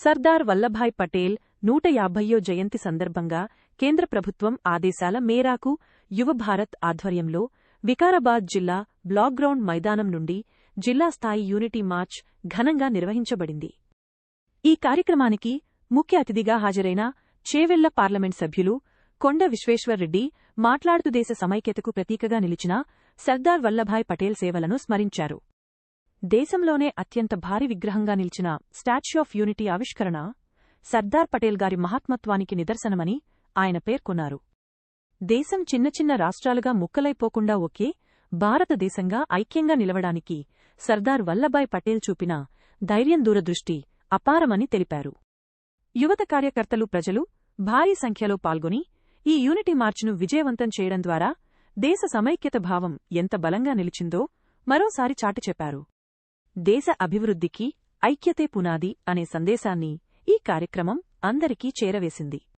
సర్దార్ వల్లభాయ్ పటేల్ నూట యాభయ్యో జయంతి సందర్భంగా కేంద్ర ప్రభుత్వం ఆదేశాల మేరాకు యువభారత్ ఆధ్వర్యంలో వికారాబాద్ జిల్లా బ్లాక్ గ్రౌండ్ మైదానం నుండి జిల్లా స్థాయి యూనిటీ మార్చ్ ఘనంగా నిర్వహించబడింది. ఈ కార్యక్రమానికి ముఖ్య అతిథిగా హాజరైన చేవెళ్ళ పార్లమెంట్ సభ్యులు కొండ విశ్వేశ్వర్రెడ్డి మాట్లాడుతూ దేశ సమైక్యతకు ప్రతీకగా నిలిచిన సర్దార్ వల్లభాయ్ పటేల్ సేవలను స్మరించారు. దేశంలోనే అత్యంత భారీ విగ్రహంగా నిలిచిన స్టాచ్యూ ఆఫ్ యూనిటీ ఆవిష్కరణ సర్దార్ పటేల్ గారి మహాత్మత్వానికి నిదర్శనమని ఆయన పేర్కొన్నారు. దేశం చిన్న చిన్న రాష్ట్రాలుగా ముక్కలైపోకుండా ఒకే భారతదేశంగా ఐక్యంగా నిలవడానికి సర్దార్ వల్లభాయ్ పటేల్ చూపిన ధైర్యం దూరదృష్టి అపారమని తెలిపారు. యువత కార్యకర్తలు ప్రజలు భారీ సంఖ్యలో పాల్గొని ఈ యూనిటీ మార్చ్ను విజయవంతం చేయడం ద్వారా దేశ సమైక్యత భావం ఎంత బలంగా నిలిచిందో మరోసారి చాటి చెప్పారు. దేశ అభివృద్ధికి ఐక్యతే పునాది అనే సందేశాన్ని ఈ కార్యక్రమం అందరికీ చేరవేసింది.